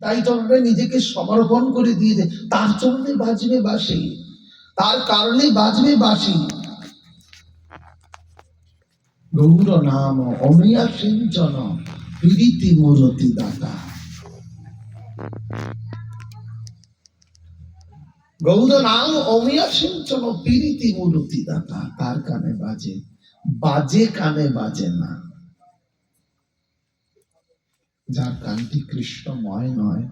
তাই চরণে নিজেকে সমর্পণ করে দিয়ে দে তার চরণে বাজবে বাসি তার কারণে বাজবে বাসি গৌর নাম অমিয়া সিঞ্চন, প্রীতি মূরতি দাতা। গৌর নাম অমিয়া সিঞ্চন, প্রীতি মূরতি দাতা। তার কানে বাজে বাজে কানে বাজে না। যার কানটি কৃষ্ণময় নয়,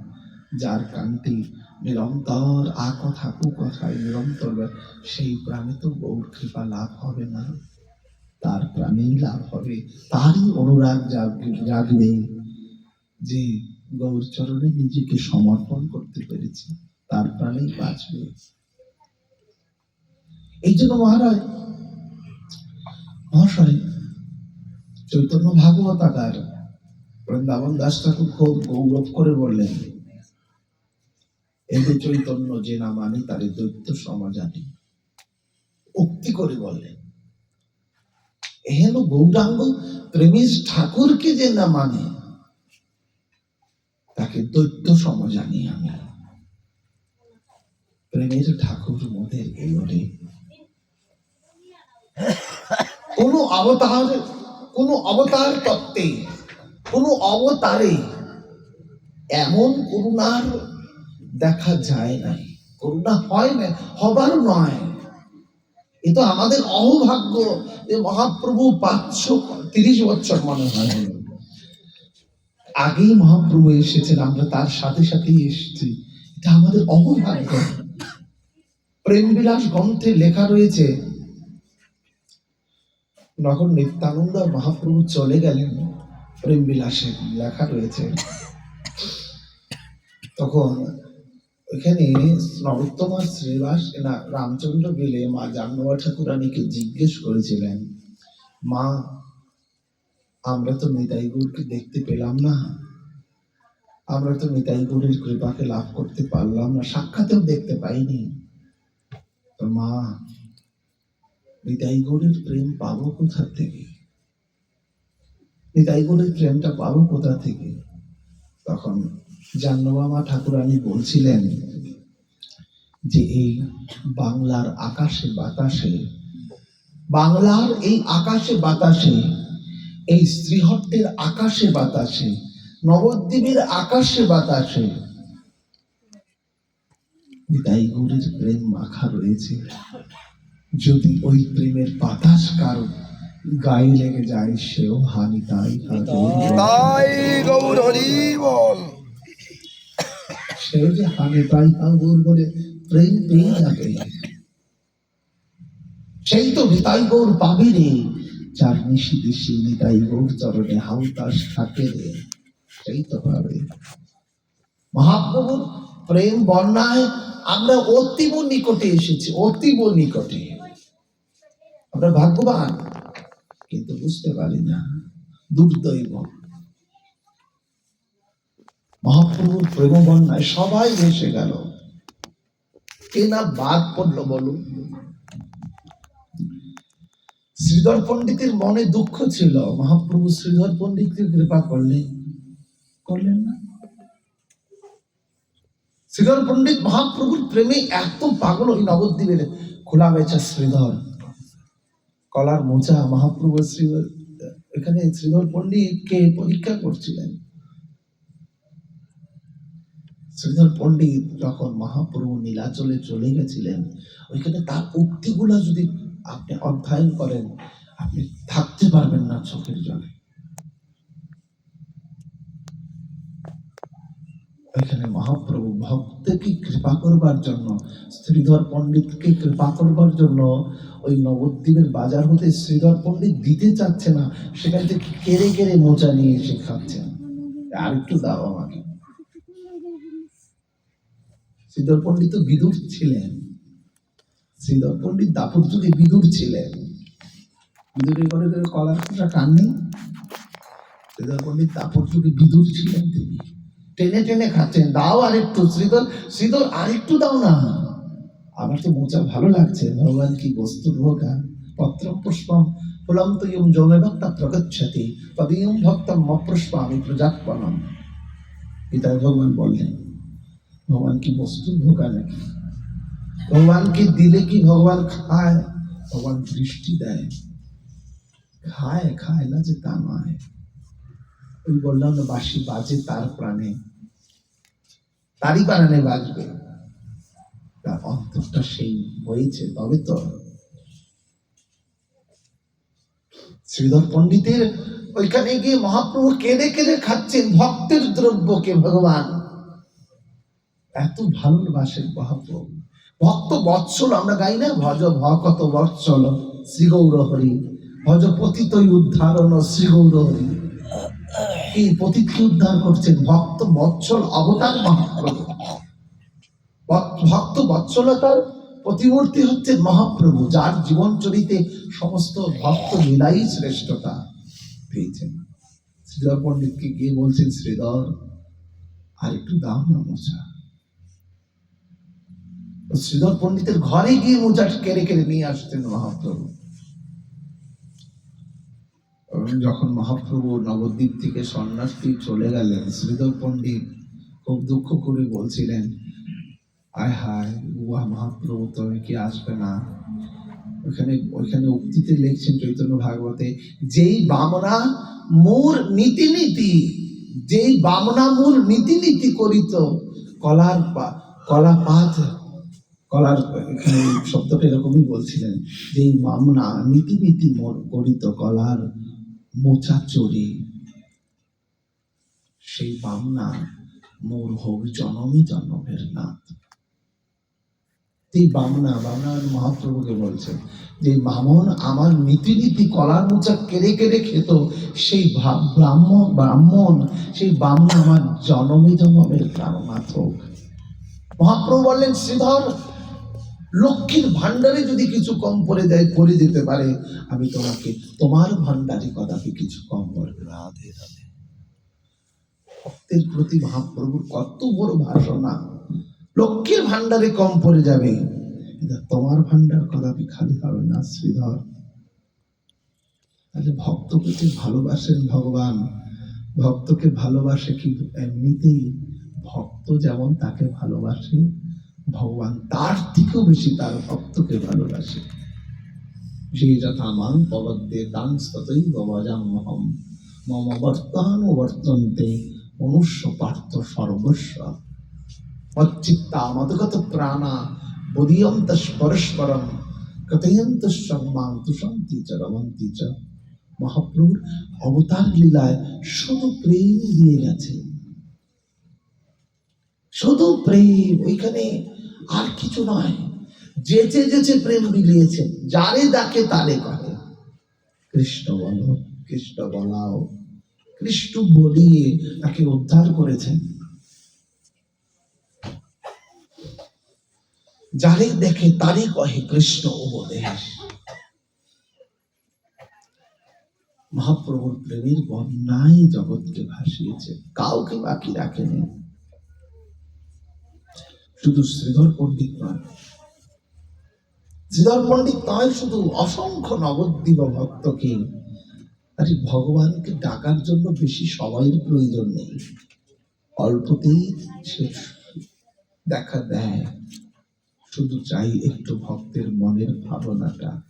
যার কানটি নিরন্তর আ কথা কু কথায় নিরন্তর সেই প্রাণে তো গৌর কৃপা লাভ হবে না। তার প্রাণেই লাভ হবে, তারই অনুরাগ জাগ- জাগবে যে গৌর চরণে নিজেকে সমর্পণ করতে পেরেছে, তার প্রাণেই বাঁচবে। এই জন্য মহারাজ, মহাশয়, চৈতন্য ভাগবত আকার বৃন্দাবন দাস ঠাকুর খুব গৌরব করে বললেন এই চৈতন্য যে না মানে তার দৈত্য সমাজানি। উক্তি করে বললেন এহেন গৌরাঙ্গ প্রেমিস ঠাকুরকে যে না মানে তাকে দৈত্য সমাজানি আমি। প্রেমের ঠাকুর মোদের এই ওরে কোন অবতার কোন অবতার তত্ত্বে কোন অবতারে এমন করুণার দেখা যায় না করুণা হয় না হবার নয়। এ তো আমাদের অহভাগ্য যে মহাপ্রভু পাঁচশো তিরিশ বছর মনে হয়। আগেই মহাপ্রভু এসেছেন, আমরা তার সাথে সাথেই এসেছি। এটা আমাদের অহভাগ্য। প্রেম বিলাস গ্রন্থে লেখা রয়েছে যখন নিত্যানন্দ মহাপ্রভু চলে গেলেন। প্রেম বিলাসে লেখা রয়েছে। তখন ওইখানে নরোত্তমার শ্রীবাস না রামচন্দ্র গেলে মা জাহ্নবা ঠাকুরানীকে জিজ্ঞেস করেছিলেন, মা, আমরা তো নিতাই দেখতে পেলাম না। আমরা তো নিতাই কৃপাকে লাভ করতে পারলাম না, সাক্ষাতেও দেখতে পাইনি। তো মা নিতাই প্রেম পাবো কোথা থেকে? নিতাই গৌরের প্রেমটা পাবো কোথা থেকে? তখন জাহ্নবামা ঠাকুরানী বলছিলেন যে, এই বাংলার আকাশে বাতাসে, বাংলার এই আকাশে বাতাসে, এই শ্রীহট্টের আকাশে বাতাসে, নবদ্বীপের আকাশে বাতাসে নিতাই প্রেম মাখা রয়েছে। যদি ওই প্রেমের বাতাস কারও গায়ে লেগে যায় সেও হানি তাই তাই। গৌর হরি বল সেও যে হানি তাই গৌর বলে প্রেম পেয়ে যাবে। সেই তো নিতাই গৌর পাবে রে যার নিশি দিশি নিতাই গৌর চরণে হাউতাস থাকে রে। সেই তো পাবে। মহাপ্রভুর প্রেম বন্যায় আমরা অতীব নিকটে এসেছি অতীব নিকটে। আমরা ভাগ্যবান। কিন্তু বুঝতে পারি না। দুর্দৈব। মহাপ্রভুর প্রেম বন্যায় সবাই এসে গেল। কে না বাদ পড়ল বলুন? শ্রীধর পণ্ডিতের মনে দুঃখ ছিল। মহাপ্রভু শ্রীধর পণ্ডিতকে কৃপা করলেন। করলেন না? শ্রীধর পণ্ডিত মহাপ্রভুর প্রেমে এত পাগল ওই নবদ্বীপের খোলা বেচা শ্রীধর। কলার মোচা মহাপ্রভু শ্রীধর এখানে শ্রীধর পণ্ডিতকে পরীক্ষা করছিলেন। শ্রীধর পণ্ডিত যখন মহাপ্রভু নীলাচলে চলে গেছিলেন। ওইখানে তার উক্তিগুলা যদি আপনি অধ্যয়ন করেন, আপনি থাকতে পারবেন না চোখের জলে। এখানে মহাপ্রভু ভক্তকে কৃপা করবার জন্য, শ্রীধর পণ্ডিতকে কৃপা করবার জন্য ওই নবদ্বীপের বাজার হতে শ্রীধর পণ্ডিত দিতে চাচ্ছে না, সেখান থেকে কেড়ে কেড়ে মোচা নিয়ে এসে খাচ্ছেন। আর একটু দাও আমাকে। শ্রীধর পণ্ডিত তো বিদুর ছিলেন। শ্রীধর পণ্ডিত দাপুর যুগে বিদুর ছিলেন। বিদুরের ঘরে ঘরে কলার খোসা কাননি শ্রীধর পণ্ডিত দাপুর যুগে বিদুর ছিলেন তিনি। টেনে টেনে খাচ্ছেন। দাও আরেকটু, শ্রীধর শ্রীধর আরেকটু দাও না। আমার তো মোচা ভালো লাগছে, ভগবান কি বস্তু ভোগা পত্র পুষ্পম ফুলম তো ইয়ম জমে ভক্তা প্রগচ্ছতি তদীয়ম ভক্তম মপ্রস্পামি প্রজাপনম পিতা ভগবান বললেন, ভগবান কি বস্তু ভোগা নাকি? ভগবানকে দিলে কি ভগবান খায়? ভগবান দৃষ্টি দেয়। খায় খায় না যে তা নয়। ওই বললাম না বাসি বাজে তার প্রাণে। তারই প্রাণে বাজবে। তার অন্তরটা সেই হয়েছে, তবে তো শ্রীধর পণ্ডিতের ওইখানে গিয়ে মহাপ্রভু কেঁদে কেঁদে খাচ্ছেন ভক্তের দ্রব্যকে ভগবান। এত ভালোবাসেন মহাপ্রভু। ভক্ত বৎসল, আমরা গাই না? ভজ ভকত বৎসল শ্রী গৌর হরি। ভজ পতিতই উদ্ধারণ শ্রী গৌর হরি। এই পতিতকে উদ্ধার করছেন ভক্ত বৎসল, অবতার মহাপ্রভু। ভক্ত বৎসলতার প্রতিমূর্তি হচ্ছে মহাপ্রভু, যার জীবন চরিতে সমস্ত ভক্ত লীলাই শ্রেষ্ঠতা পেয়েছেন। শ্রীধর পণ্ডিতকে গিয়ে বলছেন, শ্রীধর আর একটু দাও না মোচা। শ্রীধর পণ্ডিতের ঘরে গিয়ে মোচা কেড়ে কেড়ে নিয়ে আসতেন মহাপ্রভু। যখন মহাপ্রভু নবদ্বীপ থেকে সন্ন্যাসী চলে গেলেন, শ্রীধর পণ্ডিত খুব দুঃখ করে বলছিলেন আয় হায়, উহা মহাপ্রভু তবে কি আসবে না? ওখানে ওইখানে উক্তিতে লিখছেন চৈতন্য ভাগবতে, যেই বামনা মোর নীতি নীতি যেই বামনা মোর নীতি নীতি করিত, কলার কলা পাত, কলার এখানে শব্দটা এরকমই বলছিলেন, যেই বামনা নীতি নীতি মোর করিত, কলার মোচা চড়ি, সেই বামনা মোর হোক জনমী জন্মের নাথ। এই বামনা বামনা মানে মহাপ্রভুকে বলছে যে, বামন, আমার নীতি নীতি কলার মোচা কেড়ে কেড়ে খেত। সেই ব্রাহ্মণ ব্রাহ্মণ, সেই বামনা আমার জনমী জন্মের প্রাণনাথ মহাপ্রভু বললেন, শ্রীধর, লক্ষ্মীর ভান্ডারে যদি কিছু কম পড়ে যায়, পড়ে যেতে পারে। আমি তোমাকে, তোমার ভান্ডারে কদাপি কিছু কম করবে রাধে রাধে। ভক্তের প্রতি মহাপ্রভুর কত বড় ভাষণা। লক্ষ্মীর ভান্ডারে কম পড়ে যাবে। তোমার ভান্ডার কদাপি খালি হবে না, শ্রীধর? তাহলে ভক্তকে যে ভালোবাসেন ভগবান, ভক্তকে ভালোবাসে কি এমনিতেই ভক্ত যেমন তাকে ভালোবাসে, ভগবান তার থেকেও বেশি তার ভক্তকে ভালোবাসে। যে যথা মাং পবদ্দে তাং ততই ভজাম্যহম মম বর্তমান বর্তন্তে মনুষ্য পার্থ সর্বস্ব। মদগত প্রাণা বোধিয়ন্ত পরস্পরম কথয়ন্ত সম্মান তুষন্তি চ রমন্তি চ মহাপ্রভুর অবতার লীলায় শুধু প্রেম দিয়ে গেছে। শুধু প্রেম, ওইখানে আর কিছু নয়। যেচে যেচে প্রেম বিলিয়েছেন যারে ডাকে তারে করে। কৃষ্ণ বলো, কৃষ্ণ বলাও, কৃষ্ণ বলিয়ে তাকে উদ্ধার করেছেন যারে দেখে তারই কহে কৃষ্ণ উপদেশ মহাপ্রভুর প্রেমের বন্যায় জগৎকে ভাসিয়েছে, কাউকে বাকি রাখেনি। শুধু শ্রীধর পণ্ডিত নয়, শ্রীধর পণ্ডিত নয়, শুধু অসংখ্য নবদ্বীপ ভক্তকে আরে ভগবানকে ডাকার জন্য বেশি সময়ের প্রয়োজন নেই। অল্পতেই সে দেখা দেয়। শুধু চাই একটু ভক্তের মনের ভাবনাটা।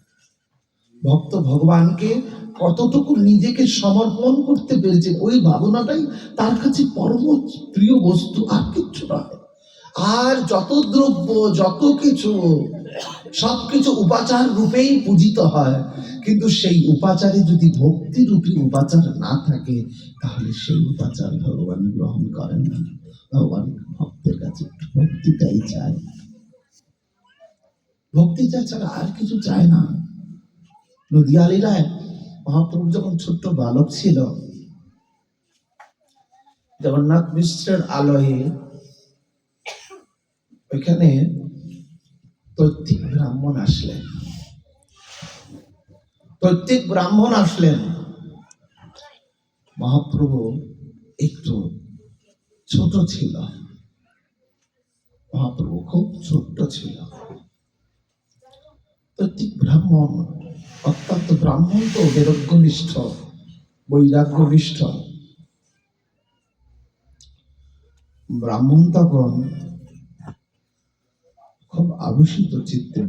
ভক্ত ভগবানকে কতটুকু নিজেকে সমর্পণ করতে পেরেছে, ওই ভাবনাটাই তার কাছে পরম প্রিয় বস্তু, আর কিচ্ছু নয়। আর যত দ্রব্য, যত কিছু, সবকিছু উপাচার রূপেই পূজিত হয়। কিন্তু সেই উপাচারে যদি ভক্তি রূপী উপাচার না থাকে, তাহলে সেই উপাচার ভগবান গ্রহণ করেন না। ভগবান ভক্তের কাছে ভক্তিটাই চায়। ভক্তিটা ছাড়া আর কিছু চায় না। নদিয়ালিরায় মহাপ্রভু যখন ছোট্ট বালক ছিল, জগন্নাথ মিশ্রের আলয়ে ওইখানে প্রত্যেক ব্রাহ্মণ আসলেন। প্রত্যেক ব্রাহ্মণ আসলেন। মহাপ্রভু একটু ছোট ছিল। মহাপ্রভু খুব ছোট্ট ছিল। প্রত্যেক ব্রাহ্মণ অত্যন্ত ব্রাহ্মণ তো বৈরাগ্যনিষ্ঠ বৈরাগ্যনিষ্ঠ। ব্রাহ্মণ তখন খুব আভূষিত চিত্তে